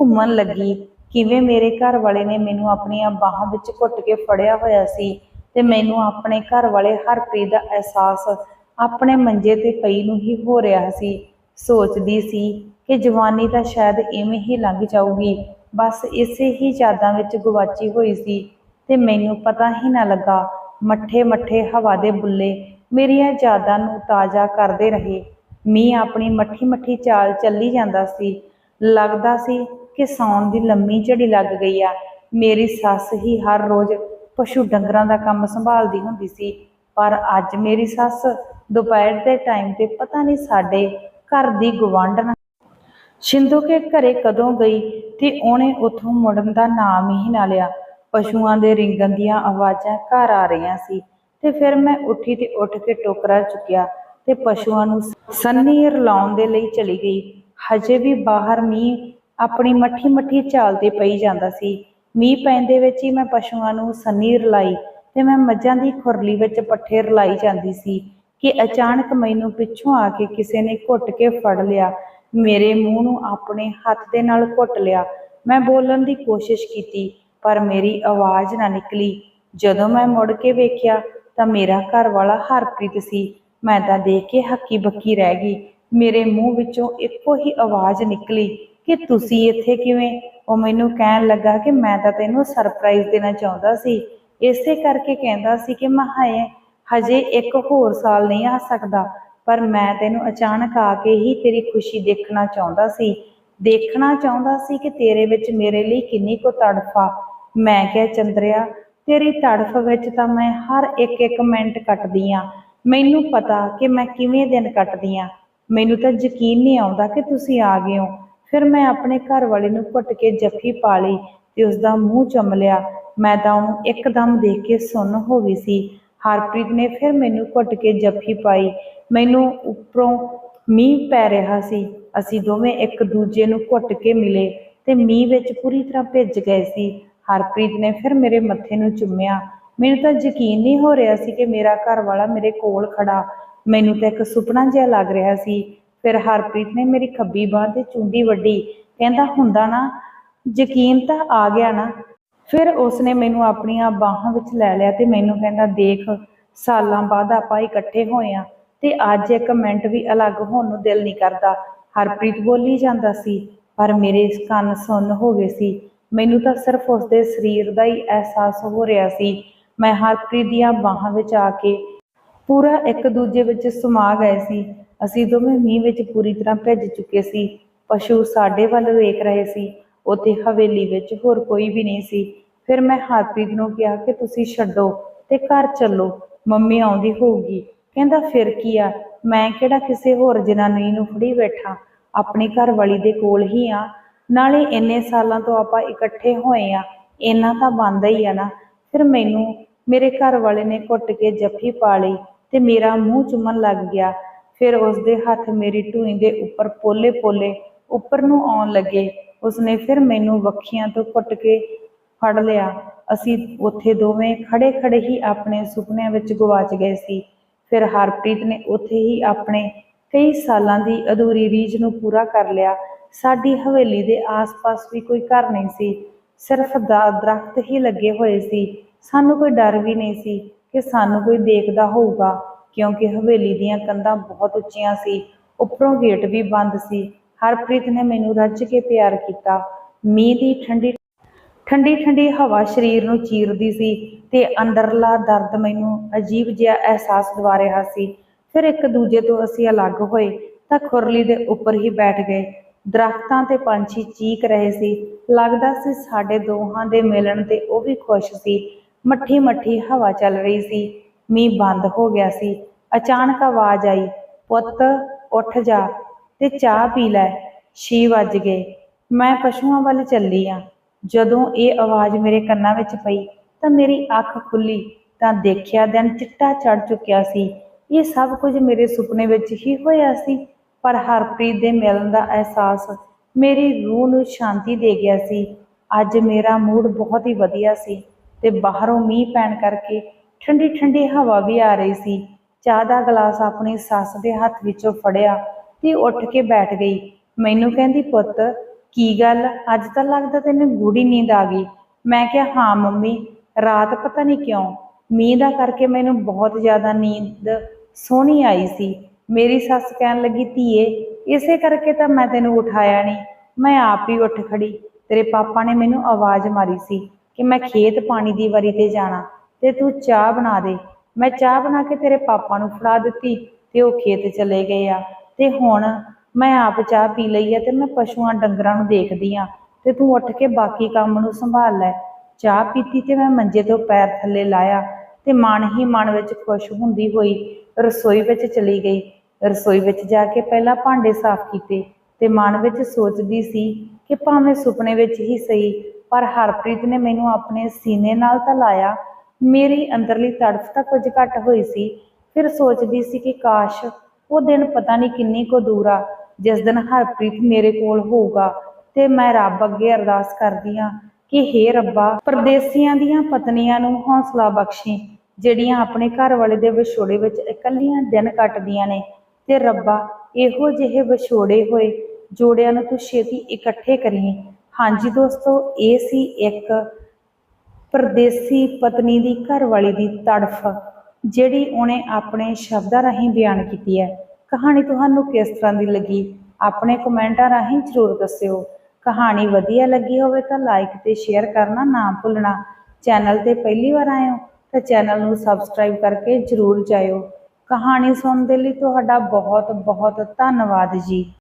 ਘੁੰਮਣ ਲੱਗੀ। ਕਿਵੇਂ ਮੇਰੇ ਘਰ ਵਾਲੇ ਨੇ ਮੈਨੂੰ ਆਪਣੀਆਂ ਬਾਹਾਂ ਵਿੱਚ ਘੁੱਟ ਕੇ ਫੜਿਆ ਹੋਇਆ ਸੀ ਤੇ ਮੈਨੂੰ ਆਪਣੇ ਘਰ ਵਾਲੇ ਹਰਪ੍ਰੀਤ ਦਾ ਅਹਿਸਾਸ ਆਪਣੇ ਮੰਜੇ ਤੇ ਪਈ ਨੂੰ ਹੀ ਹੋ ਰਿਹਾ ਸੀ। ਸੋਚਦੀ ਸੀ ਕਿ ਜਵਾਨੀ ਤਾਂ ਸ਼ਾਇਦ ਇਵੇਂ ਹੀ ਲੰਘ ਜਾਊਗੀ। ਬਸ ਇਸੇ ਹੀ ਯਾਦਾਂ ਵਿੱਚ ਗਵਾਚੀ ਹੋਈ ਸੀ ਤੇ ਮੈਨੂੰ ਪਤਾ ਹੀ ਨਾ ਲੱਗਾ, ਮੱਠੇ ਮੱਠੇ ਹਵਾ ਦੇ ਬੁੱਲੇ ਮੇਰੀਆਂ ਯਾਦਾਂ ਨੂੰ ਤਾਜ਼ਾ ਕਰਦੇ ਰਹੇ। ਮੀਂਹ ਆਪਣੀ ਮੱਠੀ ਮੱਠੀ ਚਾਲ ਚੱਲੀ ਜਾਂਦਾ ਸੀ। ਲੱਗਦਾ ਸੀ ਕਿ ਸੌਣ ਦੀ ਲੰਮੀ ਝੜੀ ਲੱਗ ਗਈ ਆ। ਮੇਰੀ ਸੱਸ ਹੀ ਹਰ ਰੋਜ਼ ਪਸ਼ੂ ਡੰਗਰਾਂ ਦਾ ਕੰਮ ਸੰਭਾਲਦੀ ਹੁੰਦੀ ਸੀ। ਪਰ ਅੱਜ ਮੇਰੀ ਸੱਸ ਦੁਪਹਿਰ ਦੇ ਟਾਈਮ ਤੇ ਪਤਾ ਨਹੀਂ ਸਾਡੇ ਘਰ ਦੀ ਗਵਾਂਢਣ ਸ਼ਿੰਦੋ ਕੇ ਘਰੇ ਕਦੋਂ ਗਈ ਤੇ ਉਹਨੇ ਉਥੋਂ ਮੁੜਨ ਦਾ ਨਾਮ ਹੀ ਨਾ ਲਿਆ। ਪਸ਼ੂਆਂ ਦੇ ਰਿੰਗਣ ਦੀਆਂ ਆਵਾਜ਼ਾਂ ਘਰ ਆ ਰਹੀਆਂ ਸੀ ਤੇ ਫਿਰ ਮੈਂ ਉੱਠੀ ਤੇ ਉੱਠ ਕੇ ਟੋਕਰਾ ਚੁੱਕਿਆ ਤੇ ਪਸ਼ੂਆਂ ਨੂੰ ਸੰਨੀ ਰਲਾਉਣ ਦੇ ਲਈ ਚਲੀ ਗਈ। ਹਜੇ ਵੀ ਬਾਹਰ ਮੀਂਹ ਆਪਣੀ ਮੱਠੀ ਮੱਠੀ ਚਾਲ ਤੇ ਪਈ ਜਾਂਦਾ ਸੀ। ਮੀਂਹ ਪੈਂਦੇ ਵਿੱਚ ਹੀ ਮੈਂ ਪਸ਼ੂਆਂ ਨੂੰ ਸੰਨੀ ਰਲਾਈ ਤੇ ਮੈਂ ਮੱਝਾਂ ਦੀ ਖੁਰਲੀ ਵਿੱਚ ਪੱਠੇ ਰਲਾਈ ਜਾਂਦੀ ਸੀ ਕਿ ਅਚਾਨਕ ਮੈਨੂੰ ਪਿੱਛੋਂ ਆ ਕੇ ਕਿਸੇ ਨੇ ਘੁੱਟ ਕੇ ਫੜ ਲਿਆ। ਮੇਰੇ ਮੂੰਹ ਨੂੰ ਆਪਣੇ ਹੱਥ ਦੇ ਨਾਲ ਘੁੱਟ ਲਿਆ। ਮੈਂ ਬੋਲਣ ਦੀ ਕੋਸ਼ਿਸ਼ ਕੀਤੀ ਪਰ ਮੇਰੀ ਆਵਾਜ਼ ਨਾ ਨਿਕਲੀ। ਜਦੋਂ ਮੈਂ ਮੁੜ ਕੇ ਵੇਖਿਆ ਤਾਂ ਮੇਰਾ ਘਰ ਵਾਲਾ ਹਰਪ੍ਰੀਤ ਸੀ। ਮੈਂ ਤਾਂ ਦੇਖ ਕੇ ਹੱਕੀ ਬੱਕੀ ਰਹਿ ਗਈ। ਮੇਰੇ ਮੂੰਹ ਵਿੱਚੋਂ ਇੱਕੋ ਹੀ ਆਵਾਜ਼ ਨਿਕਲੀ ਕਿ ਤੁਸੀਂ ਇੱਥੇ ਕਿਵੇਂ? ਉਹ ਮੈਨੂੰ ਕਹਿਣ ਲੱਗਾ ਕਿ ਮੈਂ ਤਾਂ ਤੈਨੂੰ ਸਰਪ੍ਰਾਈਜ਼ ਦੇਣਾ ਚਾਹੁੰਦਾ ਸੀ। ਇਸੇ ਕਰਕੇ ਕਹਿੰਦਾ ਸੀ ਕਿ ਮੈਂ ਹਾਏ, ਹਜੇ ਇੱਕ ਹੋਰ ਸਾਲ ਨਹੀਂ ਆ ਸਕਦਾ, ਪਰ ਮੈਂ ਤੈਨੂੰ ਅਚਾਨਕ ਆ ਕੇ ਹੀ ਤੇਰੀ ਖੁਸ਼ੀ ਦੇਖਣਾ ਚਾਹੁੰਦਾ ਸੀ। ਦੇਖਣਾ ਚਾਹੁੰਦਾ ਸੀ ਕਿ ਤੇਰੇ ਵਿੱਚ ਮੇਰੇ ਲਈ ਕਿੰਨੀ ਕੁ ਤੜਫ ਆ। ਮੈਂ ਕਿਹਾ, ਚੰਦਰਿਆ, ਤੇਰੀ ਤੜਫ ਵਿੱਚ ਤਾਂ ਮੈਂ ਹਰ ਇੱਕ ਇੱਕ ਮਿੰਟ ਕੱਟਦੀ ਆ। ਮੈਨੂੰ ਪਤਾ ਕਿ ਮੈਂ ਕਿਵੇਂ ਦਿਨ ਕੱਟਦੀ ਆ। ਮੈਨੂੰ ਤਾਂ ਯਕੀਨ ਨਹੀਂ ਆਉਂਦਾ ਕਿ ਤੁਸੀਂ ਆ ਗਏ ਹੋ। ਫਿਰ ਮੈਂ ਆਪਣੇ ਘਰ ਵਾਲੇ ਨੂੰ ਘੁੱਟ ਕੇ ਜੱਫੀ ਪਾ ਲਈ ਤੇ ਉਸ ਦਾ ਮੂੰਹ ਚੁੰਮ ਲਿਆ। ਮੈਂ ਤਾਂ ਉਹਨੂੰ ਇੱਕਦਮ ਦੇਖ ਕੇ ਸੁੰਨ ਹੋ ਗਈ ਸੀ। ਹਰਪ੍ਰੀਤ ਨੇ ਫਿਰ ਮੈਨੂੰ ਘੁੱਟ ਕੇ ਜੱਫੀ ਪਾਈ। ਮੈਨੂੰ ਉੱਪਰੋਂ ਮੀਂਹ ਪੈ ਰਿਹਾ ਸੀ। ਅਸੀਂ ਦੋਵੇਂ ਇੱਕ ਦੂਜੇ ਨੂੰ ਘੁੱਟ ਕੇ ਮਿਲੇ ਤੇ ਮੀਂਹ ਵਿੱਚ ਪੂਰੀ ਤਰ੍ਹਾਂ ਭਿੱਜ ਗਏ ਸੀ। ਹਰਪ੍ਰੀਤ ਨੇ ਫਿਰ ਮੇਰੇ ਮੱਥੇ ਨੂੰ ਚੁੰਮਿਆ। ਮੈਨੂੰ ਤਾਂ ਯਕੀਨ ਨਹੀਂ ਹੋ ਰਿਹਾ ਸੀ ਕਿ ਮੇਰਾ ਘਰ ਵਾਲਾ ਮੇਰੇ ਕੋਲ ਖੜਾ। ਮੈਨੂੰ ਤਾਂ ਇੱਕ ਸੁਪਨਾ ਜਿਹਾ ਲੱਗ ਰਿਹਾ ਸੀ। ਫਿਰ ਹਰਪ੍ਰੀਤ ਨੇ ਮੇਰੀ ਖੱਬੀ ਬਾਂਹ ਤੇ ਚੁੰਡੀ ਵੱਡੀ ਕਹਿੰਦਾ, ਹੁੰਦਾ ਨਾ, ਯਕੀਨ ਤਾਂ ਆ ਗਿਆ ਨਾ। ਫਿਰ ਉਸਨੇ ਮੈਨੂੰ ਆਪਣੀਆਂ ਬਾਹਾਂ ਵਿੱਚ ਲੈ ਲਿਆ ਤੇ ਮੈਨੂੰ ਕਹਿੰਦਾ, ਦੇਖ, ਸਾਲਾਂ ਬਾਅਦ ਆਪਾਂ ਇਕੱਠੇ ਹੋਏ ਆ ਤੇ ਅੱਜ ਇੱਕ ਮਿੰਟ ਵੀ ਅਲੱਗ ਹੋਣ ਨੂੰ ਦਿਲ ਨਹੀਂ ਕਰਦਾ। ਹਰਪ੍ਰੀਤ ਬੋਲੀ ਜਾਂਦਾ ਸੀ, ਪਰ ਮੇਰੇ ਕੰਨ ਸੁੰਨ ਹੋ ਗਏ ਸੀ। ਮੈਨੂੰ ਤਾਂ ਸਿਰਫ ਉਸਦੇ ਸਰੀਰ ਦਾ ਹੀ ਅਹਿਸਾਸ ਹੋ ਰਿਹਾ ਸੀ। ਮੈਂ ਹਰਪ੍ਰੀਤ ਦੀਆਂ ਬਾਹਾਂ ਵਿੱਚ ਆ ਕੇ ਪੂਰਾ ਇੱਕ ਦੂਜੇ ਵਿੱਚ ਸਮਾ ਗਏ ਸੀ। ਅਸੀਂ ਦੋਵੇਂ ਮੀਂਹ ਵਿੱਚ ਪੂਰੀ ਤਰ੍ਹਾਂ ਭਿੱਜ ਚੁੱਕੇ ਸੀ। ਪਸ਼ੂ ਸਾਡੇ ਵੱਲ ਵੇਖ ਰਹੇ ਸੀ। ਉੱਥੇ ਹਵੇਲੀ ਵਿੱਚ ਹੋਰ ਕੋਈ ਵੀ ਨਹੀਂ ਸੀ। ਫਿਰ ਮੈਂ ਹਰਪ੍ਰੀਤ ਨੂੰ ਕਿਹਾ ਕਿ ਤੁਸੀਂ ਛੱਡੋ ਤੇ ਘਰ ਚੱਲੋ, ਮੰਮੀ ਆਉਂਦੀ ਹੋਊਗੀ। ਕਹਿੰਦਾ, ਫਿਰ ਕੀ ਆ? ਮੈਂ ਕਿਹੜਾ ਕਿਸੇ ਹੋਰ ਜਨਾਨੀ ਨੂੰ ਫੜੀ ਬੈਠਾ? ਆਪਣੀ ਘਰ ਵਾਲੀ ਦੇ ਕੋਲ ਹੀ ਆ। ਨਾਲੇ ਇੰਨੇ ਸਾਲਾਂ ਤੋਂ ਆਪਾਂ ਇਕੱਠੇ ਹੋਏ ਆ। ਇੰਨਾ ਤਾਂ ਬਣਦਾ ਹੀ ਆ ਨਾ। ਫਿਰ ਮੈਨੂੰ, ਮੇਰੇ ਘਰ ਵਾਲੇ ਨੇ ਘੁੱਟ ਕੇ ਜੱਫੀ ਪਾ ਲਈ ਤੇ ਮੇਰਾ ਮੂੰਹ ਚੁੰਮਣ ਲੱਗ ਗਿਆ। ਫਿਰ ਉਸਦੇ ਹੱਥ ਮੇਰੀ ਢੂਈ ਦੇ ਉੱਪਰ ਪੋਲੇ ਪੋਲੇ ਉੱਪਰ ਨੂੰ ਆਉਣ ਲੱਗੇ। ਉਸਨੇ ਫਿਰ ਮੈਨੂੰ ਵੱਖੀਆਂ ਤੋਂ ਘੁੱਟ ਕੇ ਫੜ ਲਿਆ। ਅਸੀਂ ਉੱਥੇ ਦੋਵੇਂ ਖੜੇ ਖੜੇ ਹੀ ਆਪਣੇ ਸੁਪਨਿਆਂ ਵਿੱਚ ਗਵਾਚ ਗਏ ਸੀ। ਫਿਰ ਹਰਪ੍ਰੀਤ ਨੇ ਉੱਥੇ ਹੀ ਆਪਣੇ ਕਈ ਸਾਲਾਂ ਦੀ ਅਧੂਰੀ ਰੀਝ ਨੂੰ ਪੂਰਾ ਕਰ ਲਿਆ। ਸਾਡੀ ਹਵੇਲੀ ਦੇ ਆਸ-ਪਾਸ ਵੀ ਕੋਈ ਘਰ ਨਹੀਂ ਸੀ। ਸਿਰਫ ਦਰਖਤ ਹੀ ਲੱਗੇ ਹੋਏ ਸੀ। ਸਾਨੂੰ ਕੋਈ ਡਰ ਵੀ ਨਹੀਂ ਸੀ ਕਿ ਸਾਨੂੰ ਕੋਈ ਦੇਖਦਾ ਹੋਊਗਾ, ਕਿਉਂਕਿ ਹਵੇਲੀ ਦੀਆਂ ਕੰਧਾਂ ਬਹੁਤ ਉੱਚੀਆਂ ਸੀ। ਉੱਪਰੋਂ ਗੇਟ ਵੀ ਬੰਦ ਸੀ। ਹਰਪ੍ਰੀਤ ਨੇ ਮੈਨੂੰ ਰੱਜ ਕੇ ਪਿਆਰ ਕੀਤਾ। ਮੀਂਹ ਦੀ ਠੰਡੀ ਠੰਡੀ ਠੰਡੀ ਹਵਾ ਸਰੀਰ ਨੂੰ ਚੀਰਦੀ ਸੀ ਤੇ ਅੰਦਰਲਾ ਦਰਦ ਮੈਨੂੰ ਅਜੀਬ ਜਿਹਾ ਅਹਿਸਾਸ ਦਿਵਾ ਰਿਹਾ ਸੀ। ਫਿਰ ਇੱਕ ਦੂਜੇ ਤੋਂ ਅਸੀਂ ਅਲੱਗ ਹੋਏ ਤਾਂ ਖੁਰਲੀ ਦੇ ਉੱਪਰ ਹੀ ਬੈਠ ਗਏ। ਦਰਖਤਾਂ ਤੇ ਪੰਛੀ ਚੀਕ ਰਹੇ ਸੀ। ਲੱਗਦਾ ਸੀ ਸਾਡੇ ਦੋਹਾਂ ਦੇ ਮਿਲਣ ਤੇ ਉਹ ਵੀ ਖੁਸ਼ ਸੀ। ਮੱਠੀ ਮੱਠੀ ਹਵਾ ਚੱਲ ਰਹੀ ਸੀ। ਮੀਂਹ ਬੰਦ ਹੋ ਗਿਆ ਸੀ। ਅਚਾਨਕ ਆਵਾਜ਼ ਆਈ, ਪੁੱਤ, ਉੱਠ ਜਾ। ਤੇ ਚਾਹ ਪੀ ਲੈ। ਛੇ ਵੱਜ ਗਏ। ਮੈਂ ਪਸ਼ੂਆਂ ਵੱਲ ਚੱਲੀ ਆ। ਜਦੋਂ ਇਹ ਆਵਾਜ਼ ਮੇਰੇ ਕੰਨਾਂ ਵਿੱਚ ਪਈ, ਤਾਂ ਮੇਰੀ ਅੱਖ ਖੁੱਲੀ, ਤਾਂ ਦੇਖਿਆ ਦਿਨ ਚਿੱਟਾ ਚੜ ਚੁੱਕਿਆ ਸੀ। ਇਹ ਸਭ ਕੁਝ ਮੇਰੇ ਸੁਪਨੇ ਵਿੱਚ ਹੀ ਹੋਇਆ ਸੀ, ਪਰ ਹਰਪ੍ਰੀਤ ਦੇ ਮਿਲਣ ਦਾ ਅਹਿਸਾਸ ਮੇਰੀ ਰੂਹ ਨੂੰ ਸ਼ਾਂਤੀ ਦੇ ਗਿਆ ਸੀ। ਅੱਜ ਮੇਰਾ ਮੂਡ ਬਹੁਤ ਹੀ ਵਧੀਆ ਸੀ ਤੇ ਬਾਹਰੋਂ ਮੀਂਹ ਪੈਣ ਕਰਕੇ ਠੰਡੀ ਠੰਡੀ ਹਵਾ ਵੀ ਆ ਰਹੀ ਸੀ। ਚਾਹ ਦਾ ਗਲਾਸ ਆਪਣੀ ਸੱਸ ਦੇ ਹੱਥ ਵਿੱਚੋਂ ਫੜਿਆ। ਤੇ ਉੱਠ ਕੇ ਬੈਠ ਗਈ। ਮੈਨੂੰ ਕਹਿੰਦੀ, ਪੁੱਤ, ਕੀ ਗੱਲ? ਅੱਜ ਤਾਂ ਲੱਗਦਾ ਤੈਨੂੰ ਗੂੜੀ ਨੀਂਦ ਆ ਗਈ। ਮੈਂ ਕਿਹਾ, ਹਾਂ ਮੰਮੀ, ਰਾਤ ਪਤਾ ਨਹੀਂ ਕਿਉਂ? ਮੀਂਹ ਦਾ ਕਰਕੇ ਮੈਨੂੰ ਬਹੁਤ ਜ਼ਿਆਦਾ ਨੀਂਦ ਸੋਹਣੀ ਆਈ ਸੀ। ਮੇਰੀ ਸੱਸ ਕਹਿਣ ਲੱਗੀ, ਧੀਏ, ਇਸੇ ਕਰਕੇ ਤਾਂ ਮੈਂ ਤੈਨੂੰ ਉਠਾਇਆ ਨਹੀਂ। ਮੈਂ ਆਪ ਹੀ ਉੱਠ ਖੜੀ। ਤੇਰੇ ਪਾਪਾ ਨੇ ਮੈਨੂੰ ਆਵਾਜ਼ ਮਾਰੀ ਸੀ ਕਿ ਮੈਂ ਖੇਤ ਪਾਣੀ ਦੀ ਵਾਰੀ ਤੇ ਜਾਣਾ ਤੇ ਤੂੰ ਚਾਹ ਬਣਾ ਦੇ। ਮੈਂ ਚਾਹ ਬਣਾ ਕੇ ਤੇਰੇ ਪਾਪਾ ਨੂੰ ਫੜਾ ਦਿੱਤੀ ਤੇ ਉਹ ਖੇਤ ਚਲੇ ਗਏ ਆ। ਤੇ ਹੁਣ ਮੈਂ ਆਪ ਚਾਹ ਪੀ ਲਈ ਹੈ ਤੇ ਮੈਂ ਪਸ਼ੂਆਂ ਡੰਗਰਾਂ ਨੂੰ ਦੇਖਦੀ ਆ ਤੇ ਤੂੰ ਉੱਠ ਕੇ ਬਾਕੀ ਕੰਮ ਨੂੰ ਸੰਭਾਲ ਲੈ। ਚਾਹ ਪੀਤੀ ਤੇ ਮੈਂ ਮੰਜੇ ਤੋਂ ਪੈਰ ਥੱਲੇ ਲਾਇਆ ਤੇ ਮਨ ਹੀ ਮਨ ਵਿੱਚ ਖੁਸ਼ ਹੁੰਦੀ ਹੋਈ ਰਸੋਈ ਵਿੱਚ ਚਲੀ ਗਈ। ਰਸੋਈ ਵਿੱਚ ਜਾ ਕੇ ਪਹਿਲਾਂ ਭਾਂਡੇ ਸਾਫ਼ ਕੀਤੇ ਤੇ ਮਨ ਵਿੱਚ ਸੋਚਦੀ ਸੀ ਕਿ ਭਾਵੇਂ ਸੁਪਨੇ ਵਿੱਚ ਹੀ ਸਹੀ, ਪਰ ਹਰਪ੍ਰੀਤ ਨੇ ਮੈਨੂੰ ਆਪਣੇ ਸੀਨੇ ਨਾਲ ਤਾਂ ਲਾਇਆ। ਮੇਰੀ ਅੰਦਰਲੀ ਤੜਫ ਤਾਂ ਕੁਝ ਘੱਟ ਹੋਈ ਸੀ। ਫਿਰ ਸੋਚਦੀ ਸੀ ਕਿ ਕਾਸ਼ ਉਹ ਦਿਨ ਪਤਾ ਨਹੀਂ ਕਿੰਨੀ ਕੁ ਦੂਰ ਆ, ਜਿਸ ਦਿਨ ਹਰਪ੍ਰੀਤ ਮੇਰੇ ਕੋਲ ਹੋਊਗਾ, ਤੇ ਮੈਂ ਰੱਬ ਅੱਗੇ ਅਰਦਾਸ ਕਰਦੀ ਆ ਕਿ ਹੇ ਰੱਬਾ, ਪਰਦੇਸੀਆਂ ਦੀਆਂ ਪਤਨੀਆਂ ਨੂੰ ਹੌਸਲਾ ਬਖਸ਼ੀ, ਜਿਹੜੀਆਂ ਆਪਣੇ ਘਰ ਵਾਲੇ ਦੇ ਵਿਛੋੜੇ ਵਿੱਚ ਇਕੱਲੀਆਂ ਦਿਨ ਕੱਟਦੀਆਂ ਨੇ, ਤੇ ਰੱਬਾ, ਇਹੋ ਜਿਹੇ ਵਿਛੋੜੇ ਹੋਏ ਜੋੜਿਆਂ ਨੂੰ ਤੂੰ ਛੇਤੀ ਇਕੱਠੇ ਕਰੀਂ। ਹਾਂਜੀ ਦੋਸਤੋ, ਇਹ ਸੀ ਇੱਕ ਪਰਦੇਸੀ ਪਤਨੀ ਦੀ ਘਰਵਾਲੀ ਦੀ ਤੜਫ। ਜਿਹੜੀ ਉਹਨੇ ਆਪਣੇ ਸ਼ਬਦਾਂ ਰਾਹੀਂ ਬਿਆਨ ਕੀਤੀ ਹੈ। ਕਹਾਣੀ ਤੁਹਾਨੂੰ ਕਿਸ ਤਰ੍ਹਾਂ ਦੀ ਲੱਗੀ? ਆਪਣੇ ਕਮੈਂਟਾਂ ਰਾਹੀਂ ਜ਼ਰੂਰ ਦੱਸਿਓ। ਕਹਾਣੀ ਵਧੀਆ ਲੱਗੀ ਹੋਵੇ ਤਾਂ ਲਾਈਕ ਤੇ ਸ਼ੇਅਰ ਕਰਨਾ ਨਾ ਭੁੱਲਣਾ। ਚੈਨਲ ਤੇ ਪਹਿਲੀ ਵਾਰ ਆਏ ਹੋ ਤਾਂ ਚੈਨਲ ਨੂੰ ਸਬਸਕ੍ਰਾਈਬ ਕਰਕੇ ਜ਼ਰੂਰ ਜਾਇਓ। ਕਹਾਣੀ ਸੁਣਨ ਦੇ ਲਈ ਤੁਹਾਡਾ ਬਹੁਤ ਬਹੁਤ ਧੰਨਵਾਦ ਜੀ।